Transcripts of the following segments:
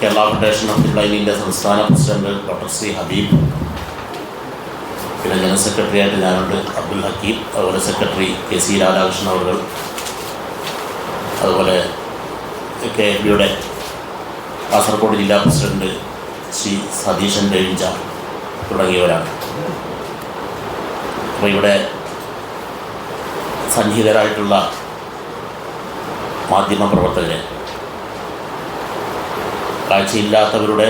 Kerala federation of the സംസ്ഥാന president doctor C Habeeb പിന്നെ general secretary ആയിട്ട് ഞാനുണ്ട് അബ്ദുൽ ഹക്കീം അതുപോലെ സെക്രട്ടറി കെ സി രാധാകൃഷ്ണൻ അവർ അതുപോലെ കെ എഫ് ബിയുടെ കാസർഗോഡ് ജില്ലാ പ്രസിഡന്റ് ശ്രീ സതീശൻ രവിഞ്ച തുടങ്ങിയവരാണ്. അപ്പോൾ ഇവിടെ സന്നിഹിതരായിട്ടുള്ള മാധ്യമപ്രവർത്തകരെ കാഴ്ചയില്ലാത്തവരുടെ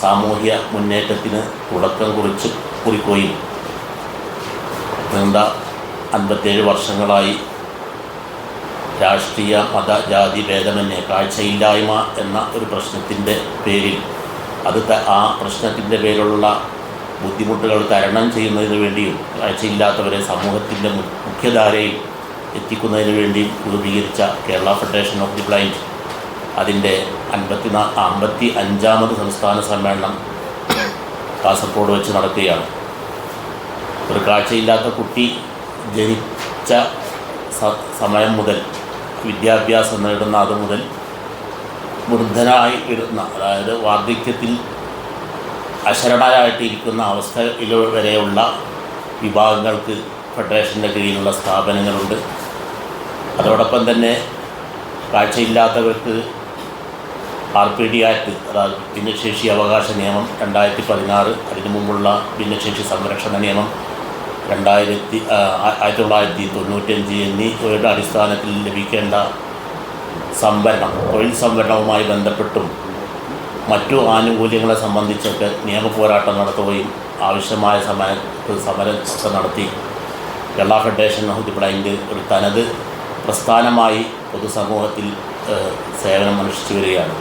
സാമൂഹ്യ മുന്നേറ്റത്തിന് തുടക്കം കുറിച്ച് കുറിക്കുകയും നീണ്ട അൻപത്തേഴ് വർഷങ്ങളായി രാഷ്ട്രീയ മത ജാതി ഭേദമന്യേ കാഴ്ചയില്ലായ്മ എന്ന ഒരു പ്രശ്നത്തിന്റെ പേരിൽ അത് ആ പ്രശ്നത്തിന്റെ പേരിലുള്ള ബുദ്ധിമുട്ടുകൾ തരണം ചെയ്യുന്നതിന് വേണ്ടിയും കാഴ്ചയില്ലാത്തവരെ സമൂഹത്തിന്റെ മുഖ്യധാരയിൽ എത്തിക്കുന്നതിന് വേണ്ടിയും രൂപീകരിച്ച Kerala federation of the blind അതിന്റെ അൻപത്തിനാ അമ്പത്തി അഞ്ചാമത് സംസ്ഥാന സമ്മേളനം കാസർഗോഡ് വെച്ച് നടക്കുകയാണ്. ഒരു കാഴ്ചയില്ലാത്ത കുട്ടി ജനിച്ച സമയം മുതൽ വിദ്യാഭ്യാസം നേടുന്ന അത് മുതൽ വൃദ്ധനായി ഇടുന്ന അതായത് വാർദ്ധക്യത്തിൽ അശരണരായിട്ടിരിക്കുന്ന അവസ്ഥയിൽ വരെയുള്ള വിഭാഗങ്ങൾക്ക് ഫെഡറേഷന്റെ കീഴിലുള്ള സ്ഥാപനങ്ങളുണ്ട്. അതോടൊപ്പം തന്നെ കാഴ്ചയില്ലാത്തവർക്ക് ആർ പി ഡി ആക്ട് അതായത് ഭിന്നശേഷി അവകാശ നിയമം രണ്ടായിരത്തി പതിനാറ് അതിനു മുമ്പുള്ള ഭിന്നശേഷി സംരക്ഷണ നിയമം രണ്ടായിരത്തി ആയിരത്തി തൊള്ളായിരത്തി തൊണ്ണൂറ്റഞ്ച് എന്നിവയുടെ അടിസ്ഥാനത്തിൽ ലഭിക്കേണ്ട സംവരണം തൊഴിൽ സംവരണവുമായി ബന്ധപ്പെട്ടും മറ്റു ആനുകൂല്യങ്ങളെ സംബന്ധിച്ചൊക്കെ നിയമ പോരാട്ടം നടത്തുകയും ആവശ്യമായ സമയത്ത് സമരമൊക്കെ നടത്തി. കേരള ഫെഡറേഷൻ ഓഫ് ഒരു തനത് പ്രസ്ഥാനമായി പൊതുസമൂഹത്തിൽ സേവനം അനുഷ്ഠിച്ചു വരികയാണ്.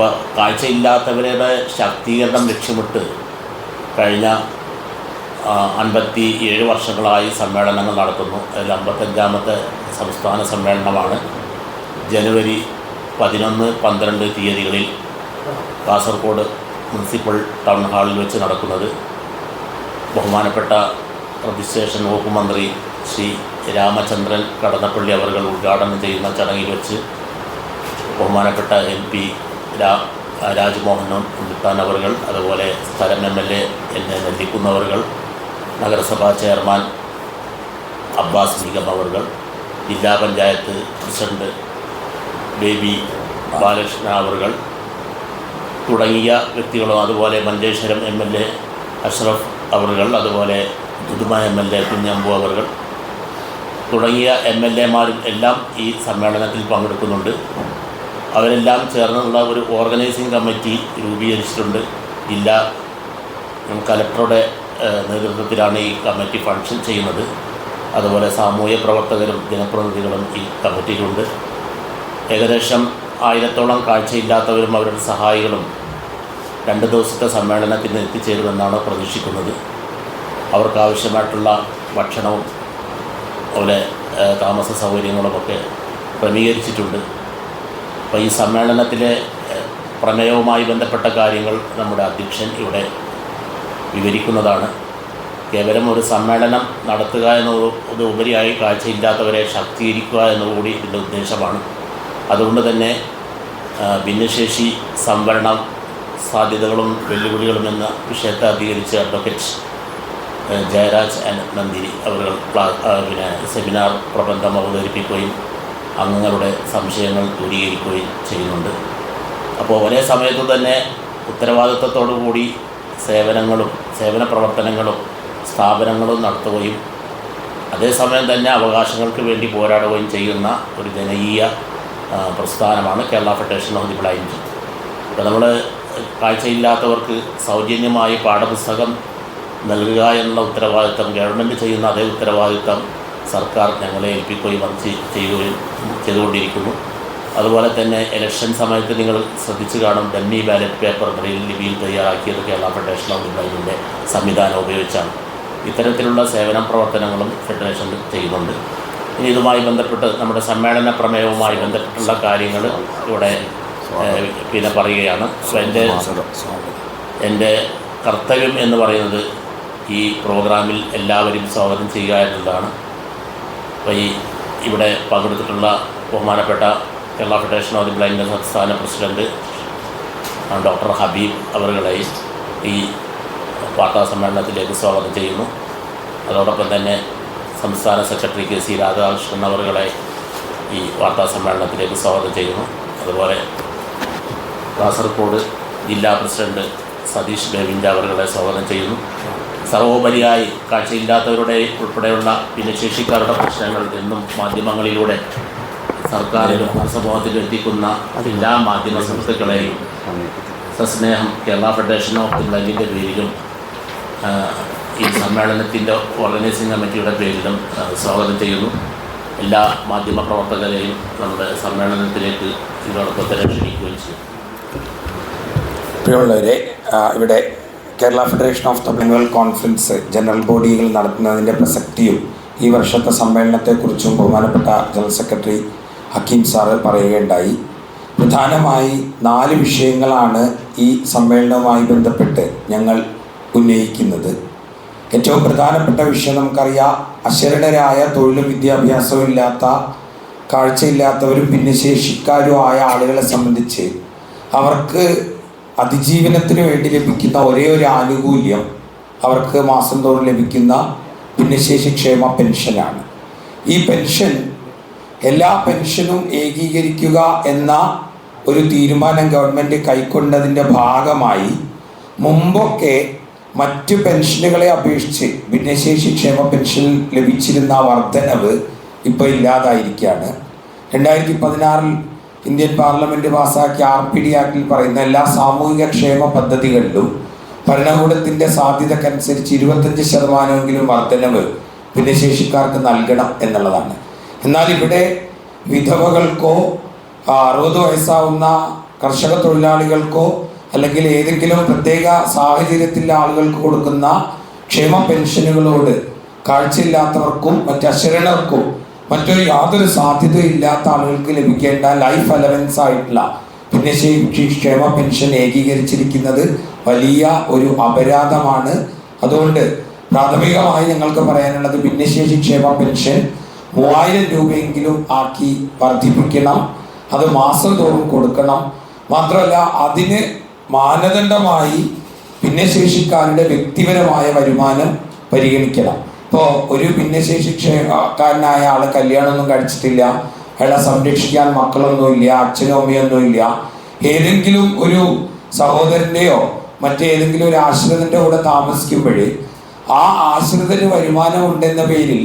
ഇപ്പോൾ കാഴ്ചയില്ലാത്തവരുടെ ശാക്തീകരണം ലക്ഷ്യമിട്ട് കഴിഞ്ഞ അൻപത്തി ഏഴ് വർഷങ്ങളായി സമ്മേളനങ്ങൾ നടത്തുന്നു. അതിൽ അമ്പത്തഞ്ചാമത്തെ സംസ്ഥാന സമ്മേളനമാണ്. ജനുവരി പതിനൊന്ന് പന്ത്രണ്ട് തീയതികളിൽ കാസർഗോഡ് മുനിസിപ്പൽ ടൗൺ ഹാളിൽ വെച്ച് നടക്കുന്നത്. ബഹുമാനപ്പെട്ട രജിസ്ട്രേഷൻ വകുപ്പ് മന്ത്രി ശ്രീ രാമചന്ദ്രൻ കടന്നപ്പള്ളി അവർ ഉദ്ഘാടനം ചെയ്യുന്ന ചടങ്ങിൽ വെച്ച് ബഹുമാനപ്പെട്ട എം പി രാ രാജ്മോഹൻ ഉണ്ണിത്താൻ അവർ അതുപോലെ സ്ഥലം എം എൽ എ എന്നെ നെല്ലിക്കുന്നവർ നഗരസഭാ ചെയർമാൻ അബ്ബാസ് നിഗം അവർ ജില്ലാ പഞ്ചായത്ത് പ്രസിഡന്റ് ബേബി ബാലകൃഷ്ണ അവർ തുടങ്ങിയ വ്യക്തികളും അതുപോലെ Manjeshwaram M L A Ashraf അവർ അതുപോലെ പുതുമ എം എൽ എ കുഞ്ഞമ്പു അവർ തുടങ്ങിയ എം എൽ എമാരും എല്ലാം ഈ സമ്മേളനത്തിൽ പങ്കെടുക്കുന്നുണ്ട്. അവരെല്ലാം ചേർന്നുള്ള ഒരു ഓർഗനൈസിംഗ് കമ്മിറ്റി രൂപീകരിച്ചിട്ടുണ്ട്. ജില്ലാ കലക്ടറുടെ നേതൃത്വത്തിലാണ് ഈ കമ്മിറ്റി ഫങ്ഷൻ ചെയ്യുന്നത്. അതുപോലെ സാമൂഹ്യ പ്രവർത്തകരും ജനപ്രതിനിധികളും ഈ കമ്മിറ്റിയിലുണ്ട്. ഏകദേശം ആയിരത്തോളം കാഴ്ചയില്ലാത്തവരും അവരുടെ സഹായികളും രണ്ട് ദിവസത്തെ സമ്മേളനത്തിന് എത്തിച്ചേരുമെന്നാണ് പ്രതീക്ഷിക്കുന്നത്. അവർക്കാവശ്യമായിട്ടുള്ള ഭക്ഷണവും അതുപോലെ താമസ സൗകര്യങ്ങളുമൊക്കെ ക്രമീകരിച്ചിട്ടുണ്ട്. അപ്പോൾ ഈ സമ്മേളനത്തിലെ പ്രമേയവുമായി ബന്ധപ്പെട്ട കാര്യങ്ങൾ നമ്മുടെ അധ്യക്ഷൻ ഇവിടെ വിവരിക്കുന്നതാണ്. കേവലം ഒരു സമ്മേളനം നടത്തുക എന്നത് ഉപരിയായി കാഴ്ചയില്ലാത്തവരെ ശാക്തീകരിക്കുക എന്നുകൂടി ഇതിന്റെ ഉദ്ദേശമാണ്. അതുകൊണ്ട് തന്നെ ഭിന്നശേഷി സംവരണം സാധ്യതകളും വെല്ലുവിളികളും എന്ന വിഷയത്തെ അധികരിച്ച് അഡ്വക്കേറ്റ് ജയരാജ് ആൻഡ് നന്ദിനി അവർ പിന്നെ സെമിനാർ പ്രബന്ധം അവതരിപ്പിക്കുകയും അംഗങ്ങളുടെ സംശയങ്ങൾ ദൂരീകരിക്കുകയും ചെയ്യുന്നുണ്ട്. അപ്പോൾ ഒരേ സമയത്ത് തന്നെ ഉത്തരവാദിത്വത്തോടു കൂടി സേവനങ്ങളും സേവന പ്രവർത്തനങ്ങളും സ്ഥാപനങ്ങളും നടത്തുകയും അതേസമയം തന്നെ അവകാശങ്ങൾക്ക് വേണ്ടി പോരാടുകയും ചെയ്യുന്ന ഒരു ജനകീയ പ്രസ്ഥാനമാണ് Kerala federation of the blind. അപ്പോൾ നമ്മൾ കാഴ്ചയില്ലാത്തവർക്ക് സൗജന്യമായി പാഠപുസ്തകം നൽകുക എന്നുള്ള ഉത്തരവാദിത്തം ഗവൺമെന്റ് ചെയ്യുന്ന അതേ ഉത്തരവാദിത്തം സർക്കാർ ഞങ്ങളെ ഏൽപ്പിക്കുകയും അത് ചെയ്- ചെയ്യുകയും ചെയ്തുകൊണ്ടിരിക്കുന്നു. അതുപോലെ തന്നെ ഇലക്ഷൻ സമയത്ത് നിങ്ങൾ ശ്രദ്ധിച്ചു കാണും ഡമ്മി ബാലറ്റ് പേപ്പർ ബ്രെയിൽ ലിപിയിൽ തയ്യാറാക്കിയത് കേരള ഫെഡറേഷൻ ഓഫ് ദി സംവിധാനം ഉപയോഗിച്ചാണ്. ഇത്തരത്തിലുള്ള സേവന പ്രവർത്തനങ്ങളും ഫെഡറേഷൻ ചെയ്യുന്നുണ്ട്. ഇനി ഇതുമായി ബന്ധപ്പെട്ട് നമ്മുടെ സമ്മേളന പ്രമേയവുമായി ബന്ധപ്പെട്ടുള്ള കാര്യങ്ങൾ ഇവിടെ പിന്നെ പറയുകയാണ്. എന്റെ എന്റെ കർത്തവ്യം എന്ന് പറയുന്നത് ഈ പ്രോഗ്രാമിൽ എല്ലാവരും സ്വാഗതം ചെയ്യുക എന്നുള്ളതാണ്. അപ്പോൾ ഈ ഇവിടെ പങ്കെടുത്തിട്ടുള്ള ബഹുമാനപ്പെട്ട Kerala federation of the blind സംസ്ഥാന പ്രസിഡന്റ് ഡോക്ടർ ഹബീബ് അവരുകളെയും ഈ വാർത്താ സമ്മേളനത്തിലേക്ക് സ്വാഗതം ചെയ്യുന്നു. അതോടൊപ്പം തന്നെ സംസ്ഥാന സെക്രട്ടറി കെ സി രാധാകൃഷ്ണൻ അവരുകളെ ഈ വാർത്താ സമ്മേളനത്തിലേക്ക് സ്വാഗതം ചെയ്യുന്നു. അതുപോലെ കാസർഗോഡ് ജില്ലാ പ്രസിഡന്റ് സതീഷ് ബേബിന്റെ അവരുകളെ സ്വാഗതം ചെയ്യുന്നു. സർവോപരിയായി കാഴ്ചയില്ലാത്തവരുടെ ഉൾപ്പെടെയുള്ള ഭിന്നശേഷിക്കാരുടെ പ്രശ്നങ്ങൾ എന്നും മാധ്യമങ്ങളിലൂടെ സർക്കാരിലും സമൂഹത്തിലും എത്തിക്കുന്ന എല്ലാ മാധ്യമ സുഹൃത്തുക്കളെയും സസ്നേഹം കേരള ഫെഡറേഷൻ ഓഫ് ദി ബ്ലൈൻഡിന്റെ പേരിലും ഈ സമ്മേളനത്തിന്റെ ഓർഗനൈസിംഗ് കമ്മിറ്റിയുടെ പേരിലും സ്വാഗതം ചെയ്യുന്നു. എല്ലാ മാധ്യമ പ്രവർത്തകരെയും നമ്മുടെ സമ്മേളനത്തിലേക്ക് ഇതോടൊപ്പം തന്നെ ക്ഷണിക്കുകയും ചെയ്യും. പ്രിയമുള്ളവരെ ഇവിടെ കേരള ഫെഡറേഷൻ ഓഫ് തമിഴ്നൽ കോൺഫറൻസ് ജനറൽ ബോഡികൾ നടത്തുന്നതിന്റെ പ്രസക്തിയും ഈ വർഷത്തെ സമ്മേളനത്തെക്കുറിച്ചും ബഹുമാനപ്പെട്ട ജനറൽ സെക്രട്ടറി ഹക്കീം സാറ് പറയുകയുണ്ടായി. പ്രധാനമായി നാല് വിഷയങ്ങളാണ് ഈ സമ്മേളനവുമായി ബന്ധപ്പെട്ട് ഞങ്ങൾ ഉന്നയിക്കുന്നത്. ഏറ്റവും പ്രധാനപ്പെട്ട വിഷയം നമുക്കറിയാം അശരണരായ തൊഴിലും വിദ്യാഭ്യാസവും ഇല്ലാത്ത കാഴ്ചയില്ലാത്തവരും ഭിന്നശേഷിക്കാരുമായ ആളുകളെ സംബന്ധിച്ച് അവർക്ക് അതിജീവനത്തിന് വേണ്ടി ലഭിക്കുന്ന ഒരേ ഒരു ആനുകൂല്യം അവർക്ക് മാസം തോറും ലഭിക്കുന്ന ഭിന്നശേഷി ക്ഷേമ പെൻഷനാണ്. ഈ പെൻഷൻ എല്ലാ പെൻഷനും ഏകീകരിക്കുക എന്ന ഒരു തീരുമാനം ഗവൺമെന്റ് കൈക്കൊണ്ടതിന്റെ ഭാഗമായി മുമ്പൊക്കെ മറ്റു പെൻഷനുകളെ അപേക്ഷിച്ച് ഭിന്നശേഷി ക്ഷേമ പെൻഷനിൽ ലഭിച്ചിരുന്ന വർധനവ് ഇപ്പോൾ ഇല്ലാതായിരിക്കുകയാണ്. രണ്ടായിരത്തി പതിനാറിൽ ഇന്ത്യൻ പാർലമെന്റ് പാസാക്കിയ ആർ പി ഡി ആക്ടിൽ പറയുന്ന എല്ലാ സാമൂഹിക ക്ഷേമ പദ്ധതികളിലും ഭരണകൂടത്തിന്റെ സാധ്യതക്കനുസരിച്ച് ഇരുപത്തഞ്ച് ശതമാനമെങ്കിലും വർധനവ് ഭിന്നശേഷിക്കാർക്ക് നൽകണം എന്നുള്ളതാണ്. എന്നാൽ ഇവിടെ വിധവകൾക്കോ അറുപത് വയസ്സാവുന്ന കർഷക തൊഴിലാളികൾക്കോ അല്ലെങ്കിൽ ഏതെങ്കിലും പ്രത്യേക സാഹചര്യത്തിലെ ആളുകൾക്ക് കൊടുക്കുന്ന ക്ഷേമ പെൻഷനുകളോട് കാഴ്ചയില്ലാത്തവർക്കും മറ്റ് അശരണർക്കും മറ്റൊരു യാതൊരു സാധ്യതയില്ലാത്ത ആളുകൾക്ക് ലഭിക്കേണ്ട ലൈഫ് അലവൻസ് ആയിട്ടുള്ള ഭിന്നശേഷി ക്ഷേമ പെൻഷൻ ഏകീകരിച്ചിരിക്കുന്നത് വലിയ ഒരു അപരാധമാണ്. അതുകൊണ്ട് പ്രാഥമികമായി ഞങ്ങൾക്ക് പറയാനുള്ളത് ഭിന്നശേഷി ക്ഷേമ പെൻഷൻ മൂവായിരം രൂപയെങ്കിലും ആക്കി വർദ്ധിപ്പിക്കണം. അത് മാസം തോറും കൊടുക്കണം. മാത്രമല്ല അതിന് മാനദണ്ഡമായി ഭിന്നശേഷിക്കാരുടെ വ്യക്തിപരമായ വരുമാനം പരിഗണിക്കണം. ഇപ്പോൾ ഒരു ഭിന്നശേഷി ക്ഷേമക്കാരനായ ആൾ കല്യാണമൊന്നും കഴിച്ചിട്ടില്ല. അയാളെ സംരക്ഷിക്കാൻ മക്കളൊന്നുമില്ല അച്ഛനോ അമ്മയൊന്നുമില്ല. ഏതെങ്കിലും ഒരു സഹോദരന്റെയോ മറ്റേതെങ്കിലും ഒരു ആശ്രിതന്റെ കൂടെ താമസിക്കുമ്പോൾ ആ ആശ്രിതന് വരുമാനം ഉണ്ടെന്ന പേരിൽ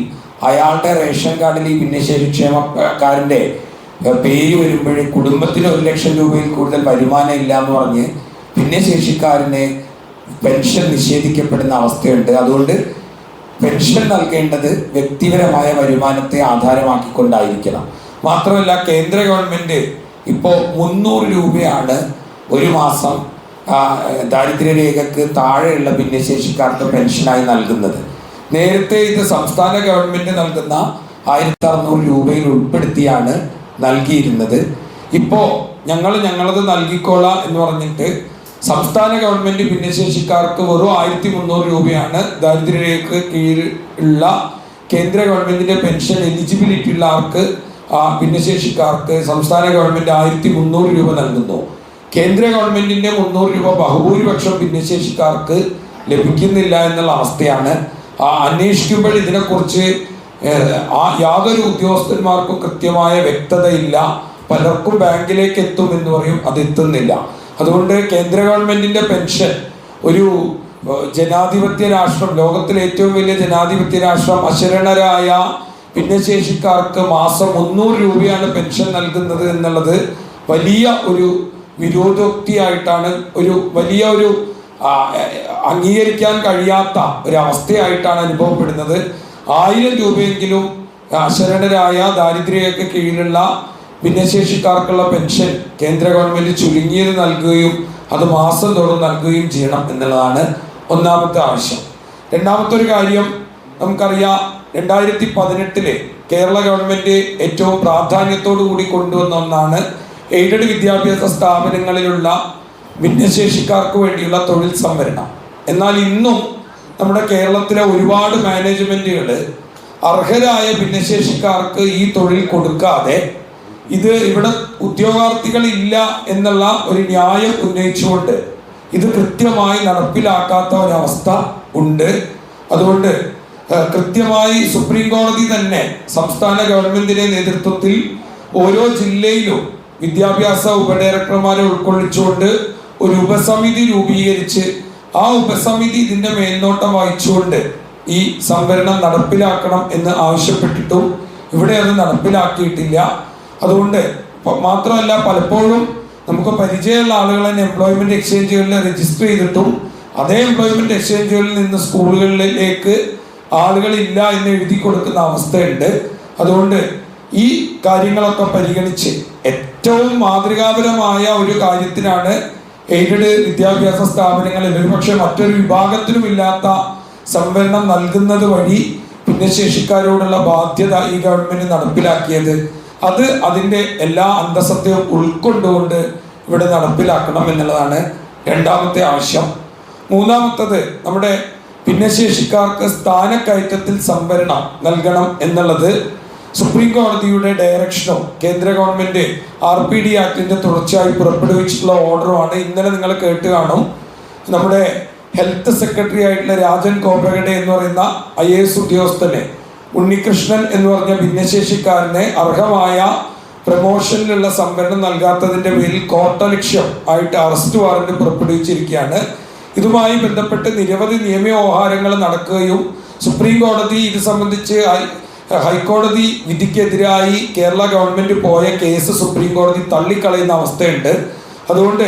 അയാളുടെ റേഷൻ കാർഡിൽ ഈ ഭിന്നശേഷി ക്ഷേമക്കാരന്റെ പേര് വരുമ്പോൾ കുടുംബത്തിന് ഒരു ലക്ഷം രൂപയിൽ കൂടുതൽ വരുമാനം ഇല്ല എന്ന് പറഞ്ഞ് ഭിന്നശേഷിക്കാരന് പെൻഷൻ നിഷേധിക്കപ്പെടുന്ന അവസ്ഥയുണ്ട്. അതുകൊണ്ട് പെൻഷൻ നൽകേണ്ടത് വ്യക്തിപരമായ വരുമാനത്തെ ആധാരമാക്കിക്കൊണ്ടായിരിക്കണം. മാത്രമല്ല കേന്ദ്ര ഗവൺമെന്റ് ഇപ്പോൾ മുന്നൂറ് രൂപയാണ് ഒരു മാസം ദാരിദ്ര്യരേഖക്ക് താഴെയുള്ള ഭിന്നശേഷിക്കാർക്ക് പെൻഷനായി നൽകുന്നത്. നേരത്തെ ഇത് സംസ്ഥാന ഗവൺമെന്റ് നൽകുന്ന ആയിരത്തി അറുന്നൂറ് രൂപയിൽ ഉൾപ്പെടുത്തിയാണ് നൽകിയിരുന്നത്. ഇപ്പോൾ ഞങ്ങൾ ഞങ്ങളത് നൽകിക്കോളാം എന്ന് പറഞ്ഞിട്ട് സംസ്ഥാന ഗവൺമെന്റ് ഭിന്നശേഷിക്കാർക്ക് വെറും ആയിരത്തി മുന്നൂറ് രൂപയാണ് ദാരിദ്ര്യരേഖ കീഴിലുള്ള കേന്ദ്ര ഗവൺമെന്റിന്റെ പെൻഷൻ എലിജിബിലിറ്റി ഉള്ള ആർക്ക് ഭിന്നശേഷിക്കാർക്ക് സംസ്ഥാന ഗവൺമെന്റ് ആയിരത്തി മുന്നൂറ് രൂപ നൽകുന്നു. കേന്ദ്ര ഗവൺമെന്റിന്റെ മുന്നൂറ് രൂപ ബഹുഭൂരിപക്ഷം ഭിന്നശേഷിക്കാർക്ക് ലഭിക്കുന്നില്ല എന്നുള്ള അവസ്ഥയാണ്. അന്വേഷിക്കുമ്പോൾ ഇതിനെക്കുറിച്ച് യാതൊരു ഉദ്യോഗസ്ഥന്മാർക്കും കൃത്യമായ വ്യക്തതയില്ല. പലർക്കും ബാങ്കിലേക്ക് എത്തും എന്ന് പറയും അത് എത്തുന്നില്ല. അതുകൊണ്ട് കേന്ദ്ര ഗവൺമെന്റിന്റെ പെൻഷൻ ഒരു ജനാധിപത്യ രാഷ്ട്രം ലോകത്തിലെ ഏറ്റവും വലിയ ജനാധിപത്യ രാഷ്ട്രം അശരണരായ ഭിന്നശേഷിക്കാർക്ക് മാസം മുന്നൂറ് രൂപയാണ് പെൻഷൻ നൽകുന്നത് എന്നുള്ളത് വലിയ ഒരു വിരോധോക്തിയായിട്ടാണ് ഒരു വലിയ ഒരു അംഗീകരിക്കാൻ കഴിയാത്ത ഒരു അവസ്ഥയായിട്ടാണ് അനുഭവപ്പെടുന്നത്. ആയിരം രൂപയെങ്കിലും അശരണരായ ദാരിദ്ര്യക്ക് കീഴിലുള്ള ഭിന്നശേഷിക്കാർക്കുള്ള പെൻഷൻ കേന്ദ്ര ഗവൺമെന്റ് ചുരുങ്ങിയത് നൽകുകയും അത് മാസം തോറും നൽകുകയും ചെയ്യണം എന്നുള്ളതാണ് ഒന്നാമത്തെ ആവശ്യം. രണ്ടാമത്തെ ഒരു കാര്യം നമുക്കറിയാം രണ്ടായിരത്തി പതിനെട്ടിലെ കേരള ഗവൺമെന്റ് ഏറ്റവും പ്രാധാന്യത്തോടു കൂടി കൊണ്ടുവന്ന ഒന്നാണ് എയ്ഡഡ് വിദ്യാഭ്യാസ സ്ഥാപനങ്ങളിലുള്ള ഭിന്നശേഷിക്കാർക്ക് വേണ്ടിയുള്ള തൊഴിൽ സംവരണം. എന്നാൽ ഇന്നും നമ്മുടെ കേരളത്തിലെ ഒരുപാട് മാനേജ്മെന്റുകൾ അർഹരായ ഭിന്നശേഷിക്കാർക്ക് ഈ തൊഴിൽ കൊടുക്കാതെ ഇത് ഇവിടെ ഉദ്യോഗാർത്ഥികളില്ല എന്നുള്ള ഒരു ന്യായം ഉന്നയിച്ചുകൊണ്ട് ഇത് കൃത്യമായി നടപ്പിലാക്കാത്ത ഒരവസ്ഥ ഉണ്ട്. അതുകൊണ്ട് കൃത്യമായി സുപ്രീം കോടതി തന്നെ സംസ്ഥാന ഗവൺമെന്റിന്റെ നേതൃത്വത്തിൽ ഓരോ ജില്ലയിലും വിദ്യാഭ്യാസ ഉപഡയറക്ടർമാരെ ഉൾക്കൊള്ളിച്ചുകൊണ്ട് ഒരു ഉപസമിതി രൂപീകരിച്ച് ആ ഉപസമിതി ഇതിന്റെ മേൽനോട്ടം വഹിച്ചുകൊണ്ട് ഈ സംവരണം നടപ്പിലാക്കണം എന്ന് ആവശ്യപ്പെട്ടിട്ടും ഇവിടെ അത് നടപ്പിലാക്കിയിട്ടില്ല. അതുകൊണ്ട് മാത്രമല്ല പലപ്പോഴും നമുക്ക് പരിചയമുള്ള ആളുകൾ തന്നെ എംപ്ലോയ്മെന്റ് എക്സ്ചേഞ്ചുകളിൽ രജിസ്റ്റർ ചെയ്തിട്ടും അതേ എംപ്ലോയ്മെന്റ് എക്സ്ചേഞ്ചുകളിൽ നിന്ന് സ്കൂളുകളിലേക്ക് ആളുകളില്ല എന്ന് എഴുതി കൊടുക്കുന്ന അവസ്ഥയുണ്ട്. അതുകൊണ്ട് ഈ കാര്യങ്ങളൊക്കെ പരിഗണിച്ച് ഏറ്റവും മാതൃകാപരമായ ഒരു കാര്യത്തിനാണ് എയ്ഡഡ് വിദ്യാഭ്യാസ സ്ഥാപനങ്ങളിൽ ഒരുപക്ഷെ മറ്റൊരു വിഭാഗത്തിനുമില്ലാത്ത സംവരണം നൽകുന്നത് വഴി ഭിന്നശേഷിക്കാരോടുള്ള ബാധ്യത ഈ ഗവൺമെന്റ് നടപ്പിലാക്കിയത്. അത് അതിന്റെ എല്ലാ അന്തസത്യവും ഉൾക്കൊണ്ടുകൊണ്ട് ഇവിടെ നടപ്പിലാക്കണം എന്നുള്ളതാണ് രണ്ടാമത്തെ ആവശ്യം. മൂന്നാമത്തത് നമ്മുടെ ഭിന്നശേഷിക്കാർക്ക് സ്ഥാനക്കയറ്റത്തിൽ സംവരണം നൽകണം എന്നുള്ളത് സുപ്രീം കോടതിയുടെ ഡയറക്ഷനോ കേന്ദ്ര ഗവൺമെന്റ് ആർ പി ഡി ആക്ടിന്റെ തുടർച്ചയായി പുറപ്പെടുവിച്ചിട്ടുള്ള ഓർഡറുമാണ്. ഇന്നലെ നിങ്ങൾ കേട്ട് കാണും. നമ്മുടെ ഹെൽത്ത് സെക്രട്ടറി ആയിട്ടുള്ള രാജൻ കോബ്രഗഡെ എന്ന് പറയുന്ന ഐ എ എസ് ഉദ്യോഗസ്ഥനെ ഉണ്ണികൃഷ്ണൻ എന്ന് പറഞ്ഞ ഭിന്നശേഷിക്കാരനെ അർഹമായ പ്രമോഷനിലുള്ള സംവരണം നൽകാത്തതിന്റെ പേരിൽ കോട്ടലക്ഷ്യം ആയിട്ട് അറസ്റ്റ് വാറന്റ് പുറപ്പെടുവിച്ചിരിക്കുകയാണ്. ഇതുമായി ബന്ധപ്പെട്ട് നിരവധി നിയമവ്യവഹാരങ്ങൾ നടക്കുകയും സുപ്രീം കോടതി ഇത് സംബന്ധിച്ച് ഹൈക്കോടതി വിധിക്കെതിരായി കേരള ഗവൺമെന്റ് പോയ കേസ് സുപ്രീം കോടതി തള്ളിക്കളയുന്ന അവസ്ഥയുണ്ട്. അതുകൊണ്ട്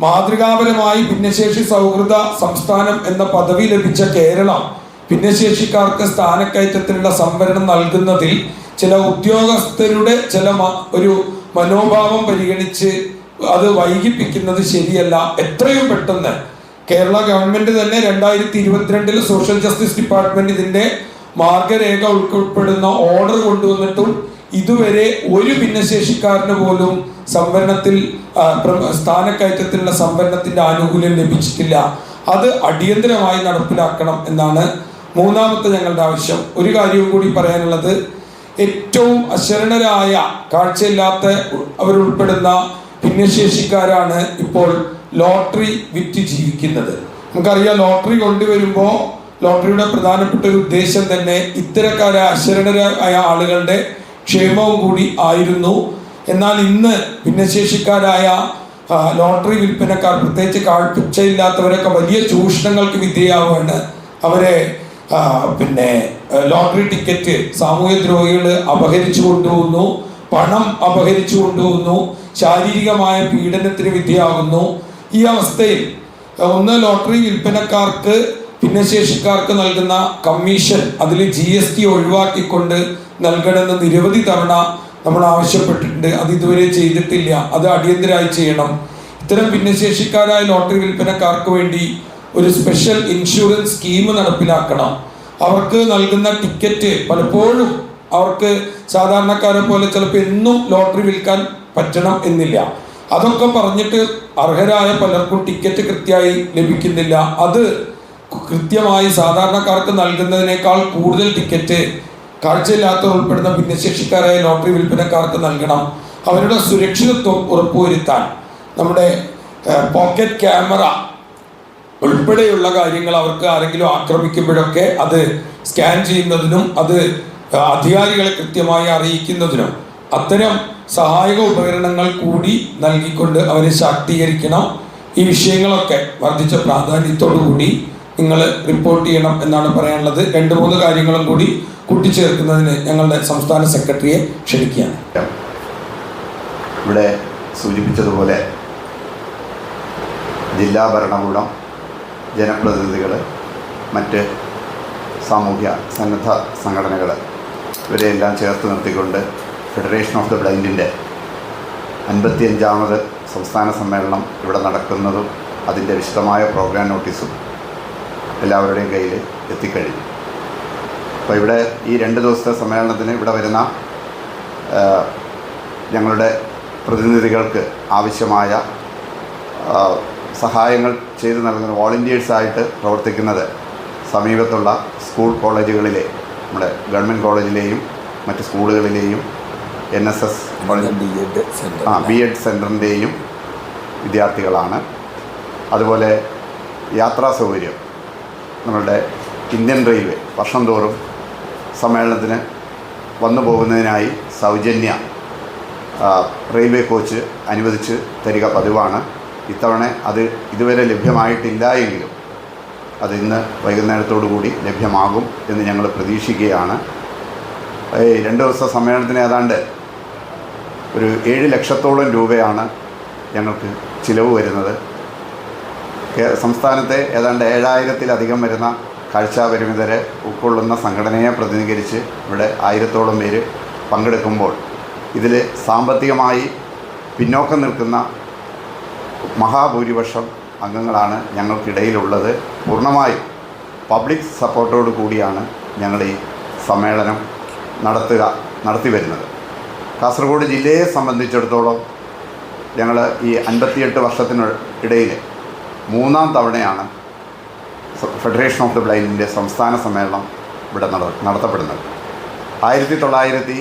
മാതൃകാപരമായി ഭിന്നശേഷി സൗഹൃദ സംസ്ഥാനം എന്ന പദവി ലഭിച്ച കേരളം ഭിന്നശേഷിക്കാർക്ക് സ്ഥാനക്കയറ്റത്തിനുള്ള സംവരണം നൽകുന്നതിൽ ചില ഉദ്യോഗസ്ഥരുടെ ചില ഒരു മനോഭാവം പരിഗണിച്ച് അത് വൈകിപ്പിക്കുന്നത് ശരിയല്ല. എത്രയും പെട്ടെന്ന് കേരള ഗവൺമെന്റ് തന്നെ രണ്ടായിരത്തി ഇരുപത്തിരണ്ടിൽ സോഷ്യൽ ജസ്റ്റിസ് ഡിപ്പാർട്ട്മെന്റ് ഇതിന്റെ മാർഗരേഖ ഉൾപ്പെടുന്ന ഓർഡർ കൊണ്ടുവന്നിട്ടും ഇതുവരെ ഒരു ഭിന്നശേഷിക്കാരന് പോലും സംവരണത്തിൽ സ്ഥാനക്കയറ്റത്തിലുള്ള സംവരണത്തിന്റെ ആനുകൂല്യം ലഭിച്ചിട്ടില്ല. അത് അടിയന്തരമായി നടപ്പിലാക്കണം എന്നാണ് മൂന്നാമത്തെ ഞങ്ങളുടെ ആവശ്യം ഒരു കാര്യവും കൂടി പറയാനുള്ളത് ഏറ്റവും അശരണരായ കാഴ്ചയില്ലാത്ത അവരുൾപ്പെടുന്ന ഭിന്നശേഷിക്കാരാണ് ഇപ്പോൾ ലോട്ടറി വിറ്റ് ജീവിക്കുന്നത്. നമുക്കറിയാം ലോട്ടറി കൊണ്ടുവരുമ്പോൾ ലോട്ടറിയുടെ പ്രധാനപ്പെട്ട ഒരു ഉദ്ദേശം തന്നെ ഇത്തരക്കാരായ അശരണരായ ആളുകളുടെ ക്ഷേമവും കൂടി ആയിരുന്നു. എന്നാൽ ഇന്ന് ഭിന്നശേഷിക്കാരായ ലോട്ടറി വിൽപ്പനക്കാർ പ്രത്യേകിച്ച് കാഴ്ചയില്ലാത്തവരൊക്കെ വലിയ ചൂഷണങ്ങൾക്ക് വിധേയമാവുകയാണ് അവരെ പിന്നെ ലോട്ടറി ടിക്കറ്റ് സാമൂഹ്യ ദ്രോഹികൾ അപഹരിച്ചു കൊണ്ടുപോകുന്നു പണം അപഹരിച്ചു കൊണ്ടുപോകുന്നു ശാരീരികമായ പീഡനത്തിന് വിധിയാകുന്നു. ഈ അവസ്ഥയിൽ ഒന്ന് ലോട്ടറി വിൽപ്പനക്കാർക്ക് ഭിന്നശേഷിക്കാർക്ക് നൽകുന്ന കമ്മീഷൻ അതിൽ ജി എസ് ടി ഒഴിവാക്കിക്കൊണ്ട് നൽകണമെന്ന് നിരവധി തവണ നമ്മൾ ആവശ്യപ്പെട്ടിട്ടുണ്ട്. അത് ഇതുവരെ ചെയ്തിട്ടില്ല. അത് അടിയന്തരമായി ചെയ്യണം. ഇത്തരം ഭിന്നശേഷിക്കാരായ ലോട്ടറി വിൽപ്പനക്കാർക്ക് വേണ്ടി ഒരു സ്പെഷ്യൽ ഇൻഷുറൻസ് സ്കീം നടപ്പിലാക്കണം. അവർക്ക് നൽകുന്ന ടിക്കറ്റ് പലപ്പോഴും അവർക്ക് സാധാരണക്കാരെ പോലെ ചിലപ്പോൾ എന്നും ലോട്ടറി വിൽക്കാൻ പറ്റണം എന്നില്ല. അതൊക്കെ പറഞ്ഞിട്ട് അർഹരായ പലർക്കും ടിക്കറ്റ് കൃത്യമായി ലഭിക്കുന്നില്ല. അത് കൃത്യമായി സാധാരണക്കാർക്ക് നൽകുന്നതിനേക്കാൾ കൂടുതൽ ടിക്കറ്റ് കാഴ്ചയില്ലാത്തവർ ഉൾപ്പെടുന്ന ഭിന്നശേഷിക്കാരായ ലോട്ടറി വിൽപ്പനക്കാർക്ക് നൽകണം. അവരുടെ സുരക്ഷിതത്വം ഉറപ്പുവരുത്താൻ നമ്മുടെ പോക്കറ്റ് ക്യാമറ ഉൾപ്പെടെയുള്ള കാര്യങ്ങൾ അവർക്ക് ആരെങ്കിലും ആക്രമിക്കുമ്പോഴൊക്കെ അത് സ്കാൻ ചെയ്യുന്നതിനും അത് അധികാരികളെ കൃത്യമായി അറിയിക്കുന്നതിനും അത്തരം സഹായക ഉപകരണങ്ങൾ കൂടി നൽകിക്കൊണ്ട് അവരെ ശാക്തീകരിക്കണം. ഈ വിഷയങ്ങളൊക്കെ വർദ്ധിച്ച പ്രാധാന്യത്തോടു കൂടി നിങ്ങൾ റിപ്പോർട്ട് ചെയ്യണം എന്നാണ് പറയാനുള്ളത്. രണ്ട് മൂന്ന് കാര്യങ്ങളും കൂടി കൂട്ടിച്ചേർക്കുന്നതിന് ഞങ്ങളുടെ സംസ്ഥാന സെക്രട്ടറിയെ ക്ഷണിക്കുകയാണ്. ഇവിടെ സൂചിപ്പിച്ചതുപോലെ ജില്ലാ ഭരണകൂടം ജനപ്രതിനിധികൾ മറ്റ് സാമൂഹ്യ സന്നദ്ധ സംഘടനകൾ ഇവരെയെല്ലാം ചേർത്ത് നിർത്തിക്കൊണ്ട് ഫെഡറേഷൻ ഓഫ് ദ ബ്ലൈൻഡിന്റെ അൻപത്തിയഞ്ചാമത് സംസ്ഥാന സമ്മേളനം ഇവിടെ നടക്കുന്നതും അതിന്റെ വിശദമായ പ്രോഗ്രാം നോട്ടീസും എല്ലാവരുടെയും കയ്യിൽ എത്തിക്കഴിഞ്ഞു. അപ്പോൾ ഇവിടെ ഈ രണ്ട് ദിവസത്തെ സമ്മേളനത്തിന് ഇവിടെ വരുന്ന ഞങ്ങളുടെ പ്രതിനിധികൾക്ക് ആവശ്യമായ സഹായങ്ങൾ ചെയ്തു നൽകുന്ന വോളണ്ടിയേഴ്സായിട്ട് പ്രവർത്തിക്കുന്നത് സമീപത്തുള്ള സ്കൂൾ കോളേജുകളിലെ നമ്മുടെ ഗവൺമെന്റ് കോളേജിലെയും മറ്റ് സ്കൂളുകളിലെയും N S S B Ed centre ആ ബി എഡ് സെന്ററിന്റെയും വിദ്യാർത്ഥികളാണ്. അതുപോലെ യാത്രാ സൗകര്യം നമ്മളുടെ ഇന്ത്യൻ റെയിൽവേ വർഷം തോറും സമ്മേളനത്തിന് വന്നു പോകുന്നതിനായി സൗജന്യ റെയിൽവേ കോച്ച് അനുവദിച്ച് തരിക പതിവാണ്. ഇത്തവണ അത് ഇതുവരെ ലഭ്യമായിട്ടില്ല എങ്കിലും അത് ഇന്ന് വൈകുന്നേരത്തോടു കൂടി ലഭ്യമാകും എന്ന് ഞങ്ങൾ പ്രതീക്ഷിക്കുകയാണ്. രണ്ട് ദിവസത്തെ സമ്മേളനത്തിന് ഏതാണ്ട് ഒരു ഏഴ് ലക്ഷത്തോളം രൂപയാണ് ഞങ്ങൾക്ക് ചിലവ് വരുന്നത്. സംസ്ഥാനത്തെ ഏതാണ്ട് ഏഴായിരത്തിലധികം വരുന്ന കാഴ്ചാപരിമിതരെ ഉൾക്കൊള്ളുന്ന സംഘടനയെ പ്രതിനിധീകരിച്ച് ഇവിടെ ആയിരത്തോളം പേര് പങ്കെടുക്കുമ്പോൾ ഇതിൽ സാമ്പത്തികമായി പിന്നോക്കം നിൽക്കുന്ന മഹാഭൂരിപക്ഷം അംഗങ്ങളാണ് ഞങ്ങൾക്കിടയിലുള്ളത്. പൂർണമായും പബ്ലിക് സപ്പോർട്ടോടു കൂടിയാണ് ഞങ്ങൾ ഈ സമ്മേളനം നടത്തുക നടത്തി വരുന്നത്. കാസർഗോഡ് ജില്ലയെ സംബന്ധിച്ചിടത്തോളം ഞങ്ങൾ ഈ അൻപത്തിയെട്ട് വർഷത്തിന് ഇടയിൽ മൂന്നാം തവണയാണ് ഫെഡറേഷൻ ഓഫ് ദി ബ്ലൈൻഡിന്റെ സംസ്ഥാന സമ്മേളനം ഇവിടെ നട നടത്തപ്പെടുന്നത്. ആയിരത്തി തൊള്ളായിരത്തി